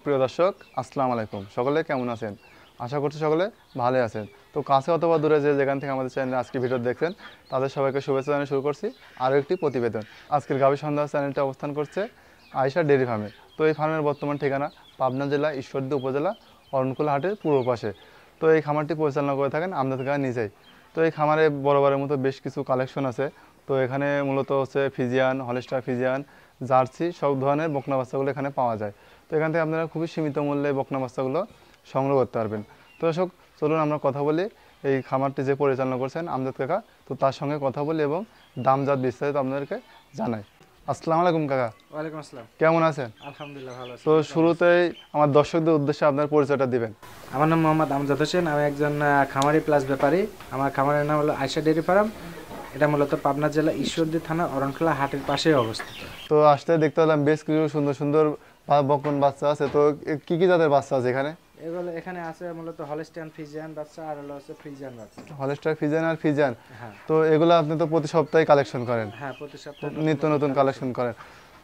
সুপ্রিয় দর্শক, আসসালামু আলাইকুম। সকলে কেমন আছেন? আশা করছি সকলে ভালো আছেন। তো কাছে অথবা দূরে যে যেখান থেকে আমাদের চ্যানেলে আজকে ভিডিও দেখছেন, তাদের সবাইকে শুভেচ্ছা জানিয়ে শুরু করছি আরও একটি প্রতিবেদন। আজকের গাভী সন্ধ্যা চ্যানেলটি অবস্থান করছে আয়সা ডেয়ারি ফার্মে। তো এই ফার্মের বর্তমান ঠিকানা পাবনা জেলা, ঈশ্বরদী উপজেলা, অরণকুলা হাটের পূর্ব পাশে। তো এই খামারটি পরিচালনা করে থাকেন আমাদের থেকে নিজেই। তো এই খামারে বরাবরের মতো বেশ কিছু কালেকশন আছে। তো এখানে মূলত হচ্ছে ফিজিয়ান, হলস্টার ফিজিয়ান, জার্সি সব ধরনের বকনা বাচ্চাগুলো এখানে পাওয়া যায়। তো এখান থেকে আপনারা খুবই সীমিত মূল্যে বকনা বাচ্চাগুলো সংগ্রহ করতে পারবেন। তো দর্শক চলুন আমরা কথা বলি এই খামারটি যে পরিচালনা করছেন আমজাদ কাকা। তো তার সঙ্গে কথা বলি এবং দামজাত বিস্তারিত আপনাদেরকে জানাই। আসসালামু আলাইকুম কাকা। ওয়ালাইকুম আসসালাম। কেমন আছেন? আলহামদুলিল্লাহ ভালো আছি। তো শুরুতেই আমার দর্শকদের উদ্দেশ্যে আপনার পরিচয়টা দিবেন। আমার নাম মোহাম্মদ আমজাদ হোসেন। আমি একজন খামারি প্লাস ব্যাপারী। আমার খামারের নাম হলো আয়সা ডেয়ারি ফার্ম। এটা মূলত পাবনা জেলা ঈশ্বরদী থানা অরণখোলা হাটের পাশেই অবস্থিত। তো আসতে দেখতে পেলাম বেশ কিছু সুন্দর সুন্দর বা- বকন বাচ্চা আছে তো কি কি জাতের বাচ্চা আছে এখানে? এগুলো এখানে আছে মূলত হলস্টিয়ান ফিজিয়ান বাচ্চা আর হলো আছে ফ্রিজিয়ান বাচ্চা। হলস্টার ফিজান আর ফিজান হ্যাঁ। তো এগুলো আপনি তো প্রতি সপ্তাহে কালেকশন করেন? হ্যাঁ প্রতি সপ্তাহে নিত্য নতুন কালেকশন করেন।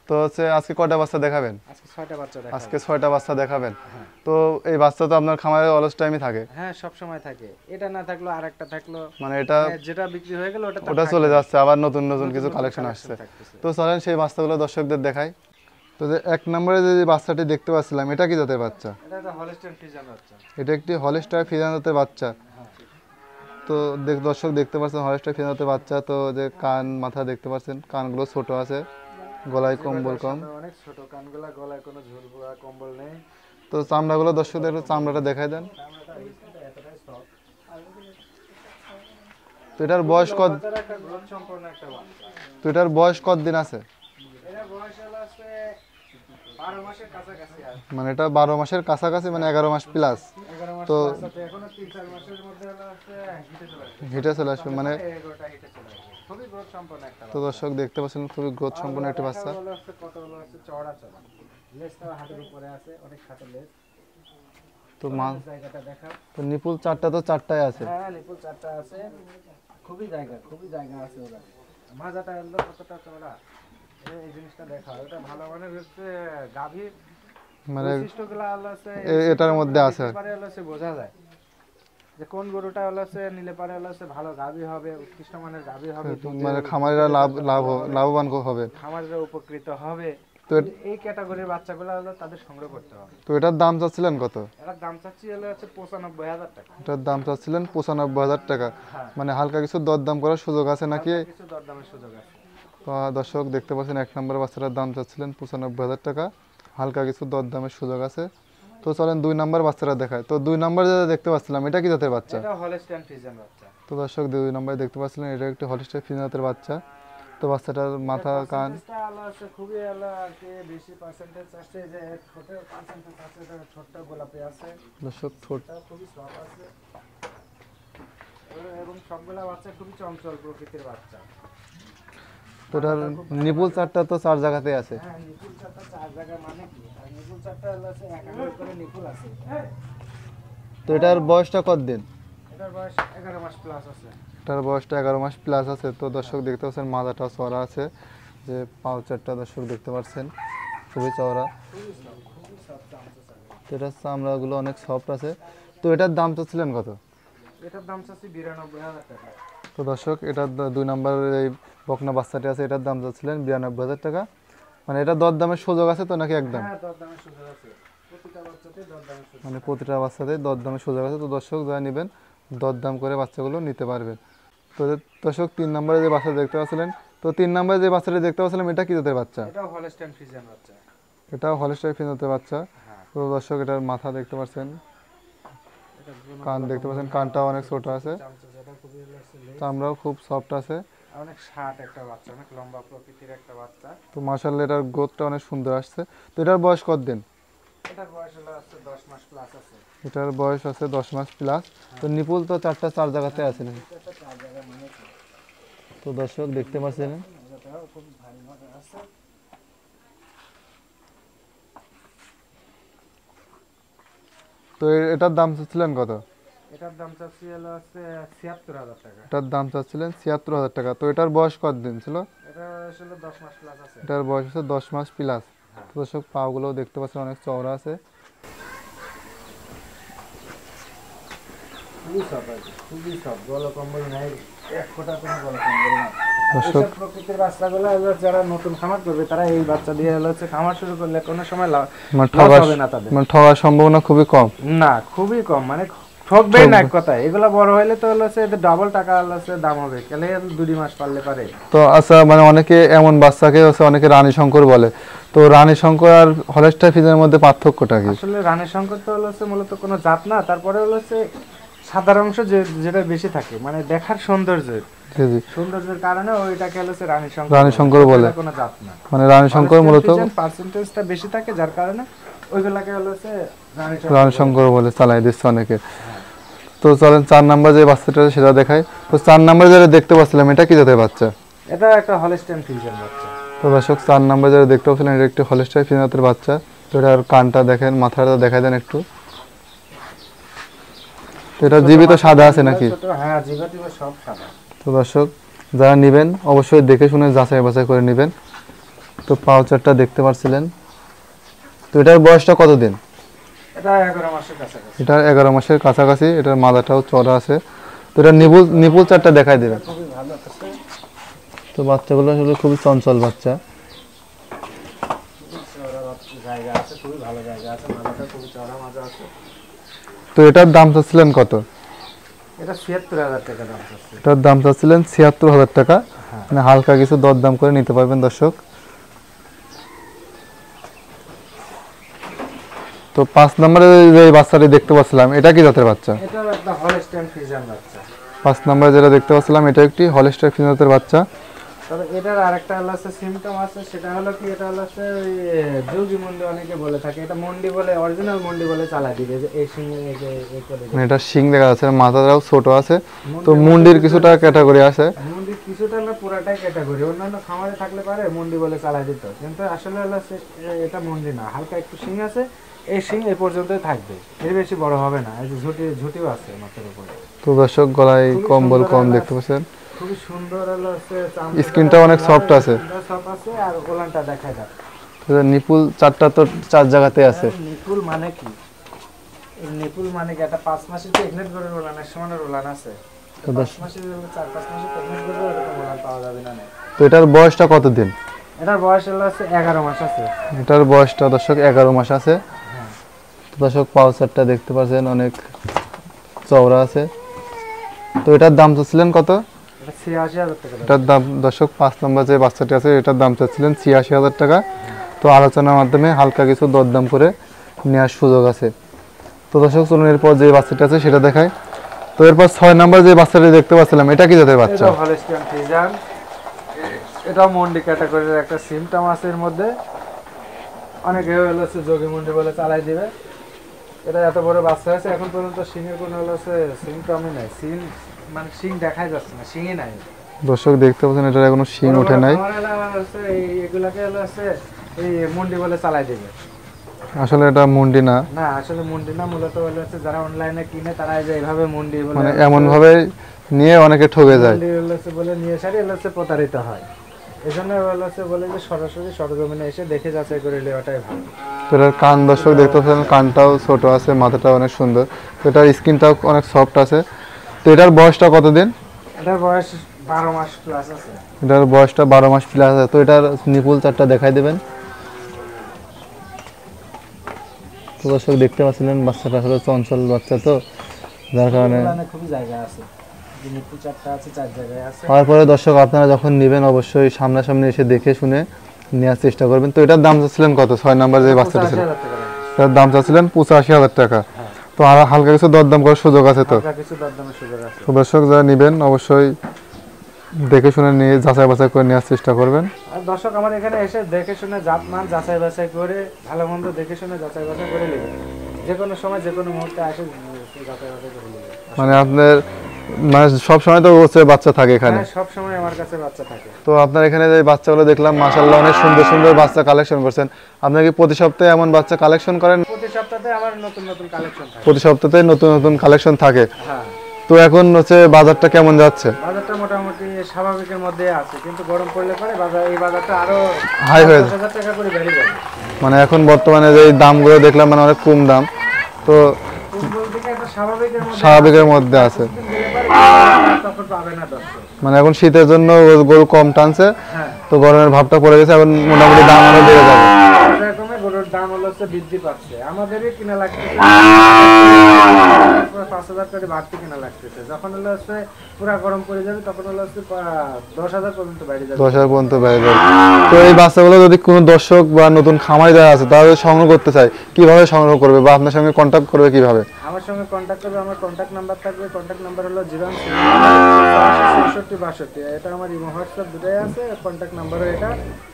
তো হচ্ছে আজকে কয়টা বাচ্চা দেখাবেন? আজকে ছয়টা বাচ্চা দেখা আজকে ছয়টা বাচ্চা দেখাবেন। হ্যাঁ। তো এই বাচ্চা তো আপনার খামারে অলস টাইমই থাকে? হ্যাঁ সব সময় থাকে। এটা না থাকল আর একটা থাকল। মানে এটা যেটা বিক্রি হয়ে গেল ওটা ওটা চলে যাচ্ছে আবার নতুন নতুন নতুন কিছু কালেকশন আসছে। তো চলেন সেই বাচ্চাগুলো দর্শকদের দেখাই। তো যে এক নম্বরে যে বাচ্চাটি দেখতে পাচ্ছিলাম এটা কি জাতের বাচ্চা? এটা একটা এটা হলস্টার ফিজান জাতের বাচ্চা। তো দেখ দর্শক দেখতে পাচ্ছেন হলস্টার ফিজান জাতের বাচ্চা তো যে কান মাথা দেখতে পাচ্ছেন কানগুলো ছোট আছে গলায় কম্বল কম। অনেক ছোট কানগুলা গলায় কোনো ঝুল বুয়া কম্বল নেই। তো চামড়াগুলো দর্শকদের চামড়াটা দেখাই দেন। তো এটার বয়স কত। তো এটার বয়স কত দিন আছে? এটার বয়স হলো মানে এটা বারো মাসের কাছাকাছি মানে এগারো মাস প্লাস তো- হিটে চলে আসবে। মানে তো দর্শক দেখতে পাচ্ছেন খুবই গ্রোথ সম্পন্ন একটা বাচ্চা। তো তো নিপুল চারটা তো চারটায় আছে। হ্যাঁ নিপুল চারটা আছে। খুবই জায়গা খুবই জায়গা আছে ওরা। মাজাটা হলো কতটা চওড়া? এই- এই জিনিসটা দেখা ওটা ভালো মানের হচ্ছে গাভীর মানে এটার মধ্যে আছে। পারে হচ্ছে বোঝা যায়। যে কোন গরুটা হলো নিলে পারে হলো ভালো গাভী হবে উৎকৃষ্ট মানের গাভী হবে মানে খামারিরা লাভ লাভ লাভবান হবে। খামারিরা উপকৃত হবে। তো এই ক্যাটাগরির বাচ্চাগুলো হলো তাদের সংগ্রহ করতে হবে। তো এটার দাম চাচ্ছিলেন কত? এটার দাম চাচ্ছি হলো হচ্ছে পঁচানব্বই হাজার টাকা। এটার দাম চাচ্ছিলেন পঁচানব্বই হাজার টাকা। হ্যাঁ। মানে হালকা কিছু দরদাম করার সুযোগ আছে নাকি? কিছু দরদামের সুযোগ আছে। তো দর্শক দেখতে পাচ্ছেন এক নম্বর বাচ্চাটার দাম চাচ্ছিলেন পঁচানব্বই হাজার টাকা। হালকা কিছু দরদামের সুযোগ আছে। তো চলেন দুই নম্বর বাচ্চাটা দেখায় তো দুই নম্বর যেটা দেখতে পাচ্ছিলাম এটা কি জাতের বাচ্চা? তো দর্শক দুই নম্বরে দেখতে পাচ্ছিলেন এটা একটি হলিস্টার ফিনাতের বাচ্চা। তো বাচ্চাটার মাথা কান? পার্সেন্টেজটা হলো হচ্ছে খুবই হলো আর কি বেশি পার্সেন্টেজ আছে যে পার্সেন্টেজ আছে এটা গোলাপি আছে। দর্শক ঠোঁট খুবই আছে। এবং সবগুলা বাচ্চা খুবই চঞ্চল প্রকৃতির বাচ্চা। তো এটার নিপুল চারটা তো চার জায়গাতে আছে। হ্যাঁ মানে তো এটার বয়সটা কত দিন এটার বয়স এগারো মাস প্লাস আছে। বয়সটা এগারো মাস প্লাস আছে। তো দর্শক দেখতে পাচ্ছেন মাথাটা চড়া আছে। যে পাও চারটা দর্শক দেখতে পাচ্ছেন খুবই চওড়া। তো এটার চামড়াগুলো অনেক সফট আছে। তো এটার দাম তো ছিলেন কত? এটার দাম চাচ্ছি বিরানব্বই হাজার টাকা। তো দর্শক এটার দুই নম্বরের এই বকনা বাচ্চাটি আছে এটার দাম যাচ্ছিলেন বিরানব্বই হাজার টাকা। মানে এটা দর দামের সুযোগ আছে তো নাকি একদম? মানে প্রতিটা বাচ্চাতে দর দামের সুযোগ আছে তো দর্শক যা নেবেন দরদাম করে বাচ্চাগুলো নিতে পারবেন। তো দর্শক তিন নম্বরে যে বাচ্চা দেখতে পাচ্ছিলেন তো তিন নম্বরে যে বাচ্চাটি দেখতে পাচ্ছিলাম এটা কি জাতের বাচ্চা? বাচ্চা। এটাও হলিস্টার ফিনতের বাচ্চা। হ্যাঁ। তো দর্শক এটার মাথা দেখতে পাচ্ছেন। কান দেখতে পাচ্ছেন কানটাও অনেক ছোট আছে। চামড়াও খুব সফট আছে। অনেক শার্ট একটা বাচ্চা অনেক লম্বা প্রকৃতির একটা বাচ্চা। তো এটার গ্রোথটা অনেক সুন্দর আসছে। তো এটার বয়স কত দিন এটার বয়স হলো হচ্ছে দশ মাস প্লাস আছে। এটার বয়স আছে দশ মাস প্লাস তো নিপুল তো চারটা চার জায়গাতে আছে নাকি? মানে কি? তো দর্শক দেখতে পাচ্ছেন। আছে। তো এটার দাম চাচ্ছিলেন কত? এটার দাম টাকা। তো এটার বয়স ছিল? এটার বয়স আছে 10 মাস প্লাস হ্যাঁ। দর্শক পাগুলো দেখতে পাচ্ছেন অনেক চওড়া আছে। যারা নতুন খামার তারা এই বাচ্চা দিয়ে হচ্ছে খামার শুরু করলে কোনো সময় লাভ মানে মানে ঠগার সম্ভাবনা খুবই কম। না খুবই কম। মানে ঠকবেই না ঠকবে। কথায়। বড় হইলে তো হচ্ছে এদের ডাবল টাকা হচ্ছে দাম হবে। কেলে দুই মাস পারলে পারে। তো আচ্ছা মানে অনেকে এমন বাচ্চাকে হচ্ছে অনেকে রানী শঙ্কর বলে। তো রানী শঙ্কর আর হলেস্টার ফিজের মধ্যে পার্থক্যটা কি? আসলে রানের সংকট তো হচ্ছে মূলত কোনো জাত না তারপরে হচ্ছে সাদার অংশ যে যেটা বেশি থাকে মানে দেখার সৌন্দর্য জি জি। সৌন্দর্যের কারণে ওইটাকে হচ্ছে রানী শঙ্কর রানী শঙ্কর বলে। কোনো জাত না। মানে রানী শঙ্কর মূলত পার্সেন্টেজটা বেশি থাকে যার কারণে ওইগুলাকে হলো হচ্ছে রানী রানী শঙ্কর বলে চালাই দিচ্ছে অনেকে। তো চলেন চার নাম্বার যে বাচ্চাটা সেটা দেখাই। তো চার নাম্বার যেটা দেখতে পাচ্ছিলাম এটা কি জাতের বাচ্চা? এটা একটা হলস্টেন ফিউশন বাচ্চা। তো দর্শক চার নাম্বার যেটা দেখতে পাচ্ছিলেন এটা একটি হলেস্টার ফিজাতের বাচ্চা। তো এটার কানটা দেখেন মাথাটা দেখাই দেন একটু। তো এটা জীবিত সাদা আছে নাকি? হ্যাঁ জিবা টিবা সব সাদা। তো দর্শক যারা নেবেন অবশ্যই দেখে শুনে যাচাই বাছাই করে নেবেন। তো পাউচারটা দেখতে পাচ্ছিলেন। তো এটার বয়সটা কতদিন? এটা এগারো মাসের কাছাকাছি। এটা এগারো মাসের কাছাকাছি এটার মাদাটাও চড়া আছে। তো এটা নিপুল নিপুল চারটা দেখাই আছে তো বাচ্চাগুলো আসলে খুবই চঞ্চল বাচ্চা। তো এটার দাম চাচ্ছিলেন কত? এটা ছিয়াত্তর হাজার টাকা দাম চাচ্ছে। এটার দাম চাচ্ছিলেন ছিয়াত্তর হাজার টাকা। হ্যাঁ। মানে হালকা কিছু দরদাম করে নিতে পারবেন দর্শক। তো পাঁচ নম্বরে যে বাচ্চাটি দেখতে পাচ্ছিলাম এটা কি জাতের বাচ্চা? পাঁচ নম্বরে যেটা দেখতে পাচ্ছিলাম এটা একটি হলিস্টার ফিজাতের বাচ্চা। তবে এটার আরেকটা হলো সিমটম আছে সেটা হলো কি এটা হলো যোগী মন্ডি অনেকে বলে থাকে এটা মন্ডি বলে অরিজিনাল মন্ডি বলে চালা দিবে যে এই দিবে। মানে এটা দেখা যাচ্ছে মাথাটাও ছোট আছে তো কিছুটা ক্যাটাগরি আছে। কিছুটা না পুরাটাই ক্যাটাগরি অন্যান্য খামারে থাকলে পারে মন্ডি বলে চালাই দিত কিন্তু আসলে হলো এটা মন্ডি না হালকা একটু শিং আছে এই শিং এই পর্যন্তই থাকবে। এর বেশি বড় হবে না। এই যে ঝুটি ঝুটিও আছে মাথার উপরে। তো দর্শক গলায় কম্বল কম দেখতে পাচ্ছেন। খুবই সুন্দর হলো চামড়াটা স্কিনটা অনেক soft আছে। সফট আছে আর ওলানটা দেখায় দাও। তো নিপুল চারটা তো চার জায়গাতে আছে। নিপুল মানে কি? এই নিপুল মানে কি? একটা পাঁচ মাসের প্রেগনেন্ট করে রোলানের সমান রোলান আছে। তো পাঁচ দর্শক- মাসের চার পাঁচ মাসের প্রেগনেন্ট করে ওরকম রোলান পাওয়া যাবে না। তো এটার বয়সটা কতদিন? এটার বয়স হলো হচ্ছে এগারো মাস আছে। এটার বয়সটা দর্শক এগারো মাস আছে। দর্শক পাউচারটা দেখতে পাচ্ছেন অনেক চওড়া আছে। তো এটার দাম চাচ্ছিলেন কত? এটা। এটার দাম দর্শক পাঁচ নম্বর যে বাচ্চাটি আছে এটার দাম চাচ্ছিলেন ছিয়াশি হাজার টাকা। তো আলোচনার মাধ্যমে হালকা কিছু দরদাম করে নেওয়ার সুযোগ আছে। তো দর্শক চলুন এরপর যে বাচ্চাটি আছে সেটা দেখায় তো এরপর ছয় নম্বর যে বাচ্চাটি দেখতে পাচ্ছিলাম এটা কি জাতের বাচ্চা? এটাও মন্ডি ক্যাটাগরির একটা সিমটম আছে এর মধ্যে। অনেকে হলো হচ্ছে যোগী মন্ডি বলে চালাই দিবে। এটা এত বড় বাচ্চা হয়েছে এখন পর্যন্ত সিংয়ের কোনো হলো হচ্ছে সিমটমই নাই। সিং মানে সিং দেখাই যাচ্ছে না সিংই নাই। দর্শক দেখতে পাচ্ছেন এটার এখনও বড় ওঠে নাই। এগুলাকে হলো এই মন্ডি বলে চালাই দিবে। আসলে এটা মুন্ডি না। না আসলে মন্ডি না মূলত হলো হচ্ছে যারা অনলাইনে কিনে তারা এই যে এইভাবে মন্ডি বলে মানে এমন ভাবে নিয়ে অনেকে ঠকে যায়। মন্ডি হচ্ছে বলে নিয়ে সারি হচ্ছে প্রতারিত হয়। এই জন্য হলো হচ্ছে বলে যে সরাসরি সরজমিনে এসে দেখে যাচাই করে নেওয়াটাই ভালো। তো এটার কান দর্শক দেখতে পাচ্ছেন কানটাও ছোট আছে মাথাটাও অনেক সুন্দর। তো এটার স্কিনটাও অনেক সফট আছে। তো এটার বয়সটা কতদিন? এটার বয়স বারো মাস প্লাস আছে। এটার বয়সটা বারো মাস প্লাস আছে। তো এটার নিপুল চারটা দেখাই দেবেন। তো দর্শক দেখতে পাচ্ছিলেন বাচ্চাটা আসলে চঞ্চল বাচ্চা তো যার কারণে খুবই জায়গা আছে। তারপরে দর্শক আপনারা যখন নেবেন অবশ্যই সামনাসামনি এসে দেখে শুনে নেওয়ার চেষ্টা করবেন। তো এটার দাম চাচ্ছিলেন কত? ছয় নাম্বার যে বাচ্চাটা ছিল। 85,000 টাকা দাম। চাচ্ছিলেন পঁচাশি হাজার টাকা। হ্যাঁ। তো আর হালকা কিছু দরদাম করার সুযোগ আছে তো? দর্শক যারা নেবেন অবশ্যই দেখে শুনে নিয়ে যাচাই বাছাই করে নেওয়ার চেষ্টা করবেন। আর দর্শক আমার এখানে এসে দেখে শুনে জাত মান যাচাই বাছাই করে ভালো মন্দ দেখে শুনে যাচাই বাছাই করে নেবে যে কোনো সময় যে কোনো মুহূর্তে আসে যাচাই বাছাই করে নেবে মানে আপনার মানে সব সময় তো হচ্ছে বাচ্চা থাকে এখানে। হ্যাঁ সব সময় আমার কাছে বাচ্চা থাকে। তো আপনার এখানে যে বাচ্চাগুলো দেখলাম মাশাল্লাহ অনেক সুন্দর সুন্দর বাচ্চা কালেকশন করছেন। আপনি কি প্রতি সপ্তাহে এমন বাচ্চা কালেকশন করেন? প্রতি সপ্তাহে আমার নতুন নতুন কালেকশন থাকে। প্রতি সপ্তাহে নতুন নতুন কালেকশন থাকে। হ্যাঁ। তো এখন হচ্ছে বাজারটা কেমন যাচ্ছে? বাজারটা মোটামুটি স্বাভাবিকের মধ্যে আছে কিন্তু গরম পড়লে পরে বাজার এই বাজারটা আরও হাই হয়ে হাজার টাকা করে বেড়ে যাবে। মানে এখন বর্তমানে যে দামগুলো দেখলাম মানে অনেক কম দাম। তো স্বাভাবিকের মধ্যে আছে। মানে এখন শীতের জন্য গরু কম টানছে তো গরমের ভাবটা পড়ে গেছে এখন মোটামুটি দাম আরও বেড়ে যাবে। গরুর দাম হলো হচ্ছে বৃদ্ধি পাচ্ছে। আমাদেরই কিনা লাগতেছে। পাঁচ হাজার করে বাড়তি কিনা লাগতেছে। যখন হলো হচ্ছে পুরা গরম পড়ে যাবে তখন হলো হচ্ছে দশ হাজার পর্যন্ত বেড়ে যাবে। দশ হাজার পর্যন্ত বেড়ে যাবে। তো এই বাচ্চাগুলো যদি কোনো দর্শক বা নতুন খামারি যারা আছে তারা সংগ্রহ করতে চায় কীভাবে সংগ্রহ করবে বা আপনার সঙ্গে কন্ট্যাক্ট করবে কীভাবে? আমার সঙ্গে কন্ট্যাক্ট করবে আমার কন্ট্যাক্ট নাম্বার থাকবে কন্ট্যাক্ট নাম্বার হলো জিরো চৌষট্টি বাষট্টি এটা আমার ইমো হোয়াটসঅ্যাপ দুটোই আছে কন্ট্যাক্ট নাম্বারও এটা।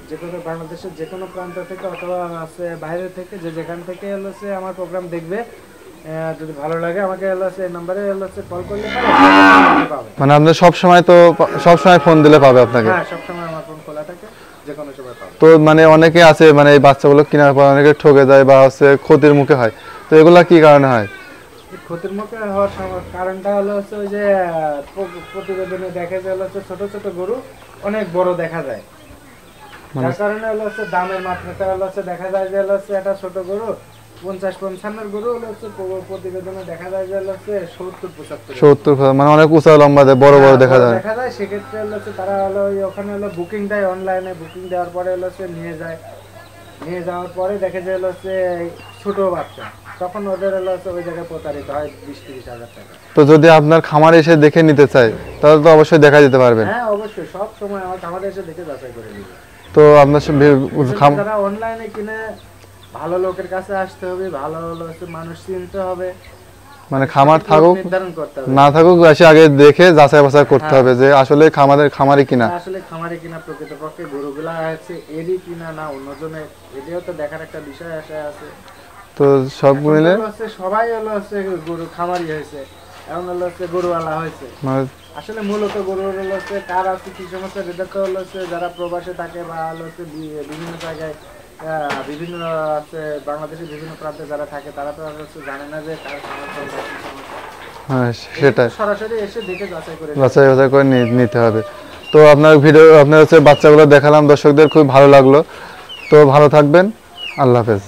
যে কোনো বাংলাদেশের যে কোনো প্রান্ত থেকে অথবা আছে বাইরে থেকে যে যেখান থেকে হলো সে আমার প্রোগ্রাম দেখবে। যদি ভালো লাগে আমাকে হলো সে নাম্বারে হলো সে কল করলে পাবে। মানে আপনি সব সময় তো সব সময় ফোন দিলে পাবে আপনাকে? হ্যাঁ সবসময় আমার ফোন খোলা থাকে যে কোনো সময় পাবে। তো মানে অনেকে আছে মানে এই বাচ্চাগুলো কেনার পর অনেকে ঠকে যায় বা হচ্ছে ক্ষতির মুখে হয়। তো এগুলা কি কারণে হয়? ক্ষতির মুখে হওয়ার কারণটা হলো হচ্ছে ওই যে প্রতিবেদনে দেখা যায় হচ্ছে ছোট ছোট গরু অনেক বড় দেখা যায় মানে যার কারণে হলো হচ্ছে দামের মাত্রাটা হলো হচ্ছে দেখা যায় যে হলো হচ্ছে একটা ছোট গরু পঞ্চাশ পঞ্চান্নর গরু হলো হচ্ছে প্রতিবেদনে দেখা যায় যে হলো হচ্ছে সত্তর পঁচাত্তর সত্তর মানে অনেক উঁচা লম্বা দেয় বড় বড় দেখা যায় দেখা যায় সেক্ষেত্রে হলো হচ্ছে তারা হলো ওখানে হলো বুকিং দেয় অনলাইনে বুকিং দেওয়ার পরে হলো হচ্ছে নিয়ে যায় নিয়ে যাওয়ার পরে দেখে যে হলো হচ্ছে ছোট বাচ্চা তখন ওদের ওই জায়গায় প্রতারিত হয় বিশ তিরিশ হাজার টাকা। তো যদি আপনার খামার এসে দেখে নিতে তাহলে তো অবশ্যই দেখা যেতে পারবেন হ্যাঁ অবশ্যই সব সময় আমার এসে দেখে যাচাই করে নিবে। তো আপনার অনলাইনে কিনে ভালো লোকের কাছে আসতে হবে ভালো হচ্ছে মানুষ চিনতে হবে। মানে খামার থাকুক না থাকুক এসে আগে দেখে যাচাই বাছাই করতে হবে যে আসলে খামারের খামারি কিনা। আসলে খামারে কিনা প্রকৃতপক্ষে গরুগুলা আছে এরই কিনা না অন্যজনের এটাও তো দেখার একটা বিষয় আসে আছে। তো সব মিলে? সবাই হলো হচ্ছে গরু খামারি হয়েছে। এখন হলো হচ্ছে গরুওয়ালা হয়েছে। মানে আসলে মূলত গরু হলো হচ্ছে কার আছে কি সমস্যা? এটা হলো হচ্ছে যারা প্রবাসে থাকে বা হলো হচ্ছে বিভিন্ন জায়গায় বিভিন্ন আছে বাংলাদেশের বিভিন্ন প্রান্তে যারা থাকে তারা তো হচ্ছে জানে না যে কার খামার সমস্যা। হ্যাঁ সেটাই। সরাসরি এসে দেখে যাচাই করে বাছাই বাছাই করে নিতে হবে। তো আপনার ভিডিও আপনার হচ্ছে বাচ্চাগুলো দেখালাম দর্শকদের খুব ভালো লাগল। তো ভালো থাকবেন। আল্লাহ হাফেজ।